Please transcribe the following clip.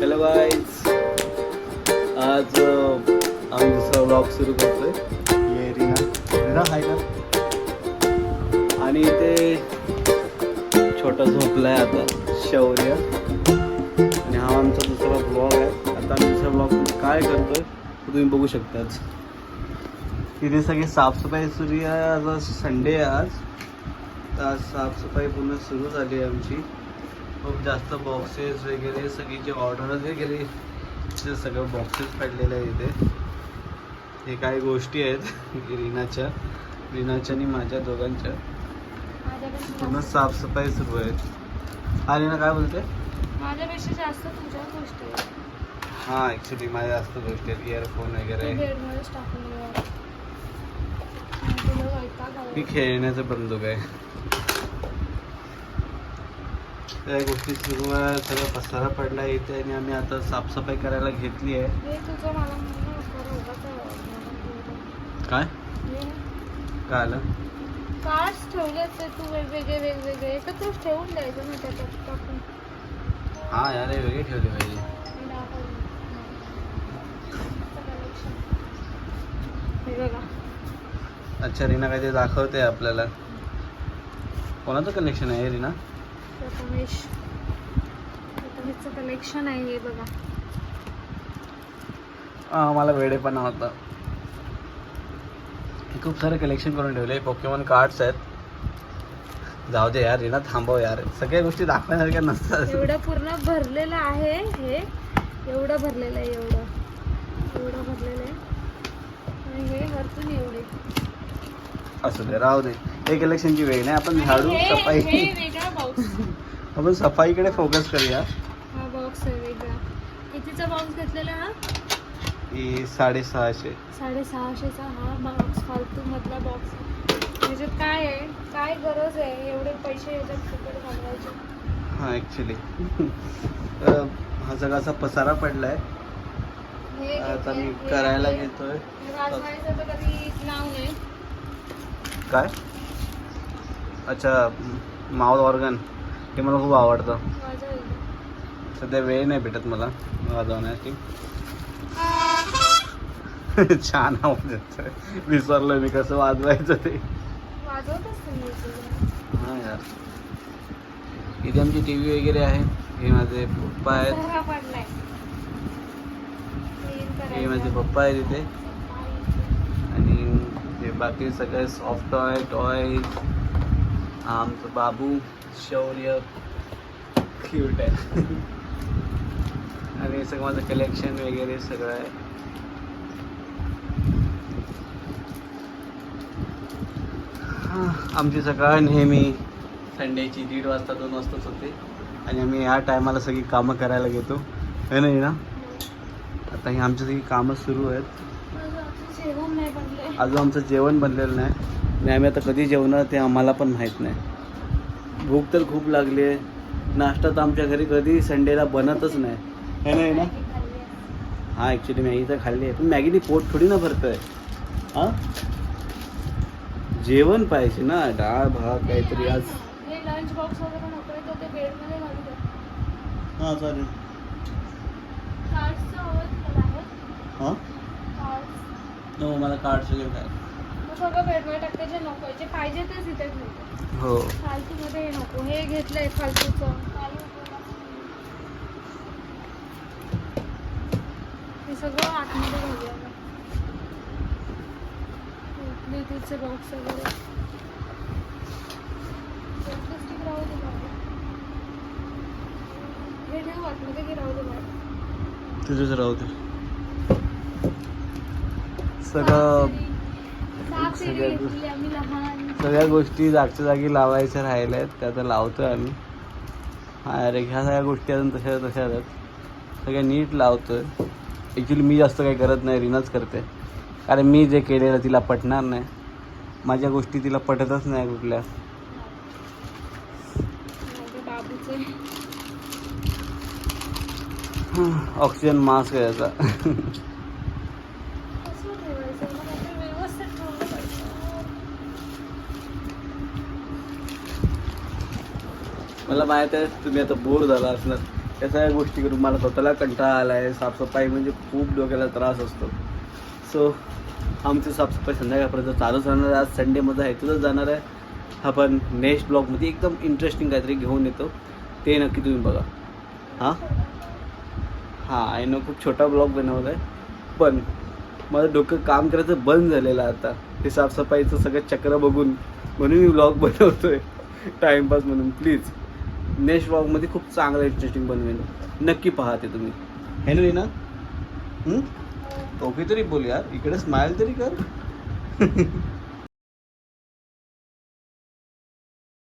Hello guys आज आम्ही दुसरा व्लॉग सुरू करतोय. ये रीना. रीना हाय का आणि ते छोटा झोपलाय आता शौर्य. आणि हा आमचा दुसरा ब्लॉग आहे. आता आम्ही दुसऱ्या ब्लॉग काय करतोय ते तुम्ही बघू शकताच तिथे सगळी साफसफाई सुरू आहे. आज संडे आहे आज. तर आज साफसफाई पूर्ण सुरू झाली आहे आमची. खूप जास्त बॉक्सेस वगैरे सगळी जे ऑर्डर वगैरे ते सगळं बॉक्सेस पडलेले आहे इथे. हे काही गोष्टी आहेत रीनाच्या. रीनाच्या आणि माझ्या दोघांच्या. पूर्ण साफसफाई सुरू आहे. हा रीना काय बोलते माझ्यापेक्षा जास्त तुझ्या गोष्टी आहेत. हां ॲक्च्युली माझ्या जास्त गोष्टी आहेत. इयरफोन वगैरे. ही खेळण्याचं बंदूक आहे. त्या गोष्टी सुरू आहे सगळं पसारा पडला इथे आणि आम्ही आता साफसफाई करायला घेतली आहे. काय? काय आलं? कार्ड्स ठेवलेत ते तू वेगवेगळे वेगवेगळे. एकत्रच ठेवून द्यायचं ना त्याच्यात टाकून. हां यार हे वेगळे ठेवले पाहिजे. अच्छा रीना काय ते दाखवते आपल्याला. कोणाचं कनेक्शन आहे रीना? प्रथमेश प्रथमेशचं कलेक्शन आहे हे बघा. हां मला वेडेपणा होता खूप सारे कलेक्शन करून ठेवले. पोकेमॉन कार्ड्स आहेत. जाऊ दे यार रीना थांबव यार. सगळ्या गोष्टी दाखवण्यासारख्या नसतात. एवढं पूर्ण भरलेलं आहे हे. एवढं भरलेलं आहे एवढं. एवढं भरलेलं आहे. हे वरतून एवढे. असू दे राहू दे. हे कलेक्शनची वेळ नाही आपण झाडू सफाई. आपण सफाईकडे फोकस करूया. हा बॉक्स आहे वेगळा. कितीचा बॉक्स घेतलेला हा? साडेसहाशे. साडेसहाशेचा हा बॉक्स फालतू मधला बॉक्स काय आहे? काय गरज आहे? एवढे पैसे याच्यात फुकट घालवायचे. हां ॲक्च्युली हा सगळा असा पसारा पडलाय. हे आता मी करायला. घेतोय. वाजवायचं तर कधी नाव नाही. काय? अच्छा माउथ ऑर्गन हे मला खूप आवडतं. सध्या वेळ नाही भेटत मला वाजवण्याची. छान आवाज येतोय. विसरलोय मी कसं वाजवायचं ते. हां यार. इथे आमची टी व्ही वगैरे आहे. हे माझे पप्पा आहेत. हे माझे. पप्पा आहेत इथे. आणि हे बाकी सगळे सॉफ्ट टॉय टॉय आमचं बाबू शौर्य क्यूट आहे. आणि सगळं माझं कलेक्शन वगैरे सगळं आहे. हा, आमची सकाळ नेहमी संडेची दीड वाजता दोन वाजताच होते. आणि आम्ही ह्या टायमाला सगळी कामं करायला घेतो है ना ना आता ही आमची सगळी कामं सुरू आहेत. नाही अजून आमचं जेवण बनलेलं नाही. आणि आम्ही आता कधी जेवणार ते आम्हाला पण माहीत नाही. भूक तर खूप लागली आहे. नाश्ता तर आमच्या घरी कधी संडेला बनतच नाही. है नाही ना आहे. हां ॲक्च्युली मॅगी तर खाल्ली आहे. पण मॅगीने पोट थोडी ना भरतंय. हां? जेवण पाहिजे ना डाळ भात काहीतरी आज. हे आहे हां चालेल. आहे हां? कार्ड्स नो मला कार्ड वगैरे काय सगळं बेडमध्ये टाकते जे नको जे पाहिजे तेच इथे ठेवते हो फालतूमध्ये हे नको हे घेतलंय फालतूचं. हे सगळं आतमध्ये घालूया. ब्लूटूथचे बॉक्स वगैरे. हे ठेव आतमध्ये की राहू दे बाहेर. तुझंच राहू दे सगळं सगळ्या लहान. सगळ्या गोष्टी जागच्या जागी लावायच्या राहिल्या आहेत त्या आता लावतोय आम्ही. हा अरे ह्या सगळ्या गोष्टी अजून तशा तशा आहेत. सगळ्या नीट लावतोय. ॲक्च्युली मी जास्त काही करत नाही रीनाच करते. कारण मी जे केलेलं तिला पटणार नाही. माझ्या गोष्टी तिला पटतच नाही कुठल्या. ऑक्सिजन मास्क आहे याचा कसं ठेवायचं मग आपण व्यवस्थित ठेवलं पाहिजे मला माहीत आहे तुम्ही आता बोर झाला असणार. या सगळ्या गोष्टी करून मला स्वतःला कंटाळा आला आहे साफसफाई म्हणजे खूप डोक्याला त्रास असतो. सो आमची साफसफाई संध्याकाळपर्यंत चालूच राहणार आहे. आज संडेमध्ये आहे तुझं जाणार आहे. आपण नेक्स्ट ब्लॉगमध्ये एकदम इंटरेस्टिंग काहीतरी घेऊन येतो. ते नक्की तुम्ही बघा. हां? हां आहे खूप छोटा ब्लॉग बनवला आहे पण माझं डोकं काम करायचं बंद झालेलं आहे आता. ते साफसफाईचं सगळं चक्र बघून म्हणून मी ब्लॉग बनवतो आहे टाइमपास म्हणून प्लीज नेक्स्ट ब्लॉगमध्ये खूप चांगलं इंटरेस्टिंग बनवेन नक्की पहा ते तुम्ही. है ना रीना. हं? ओके तरी बोल यार. इकडे स्माइल तरी कर.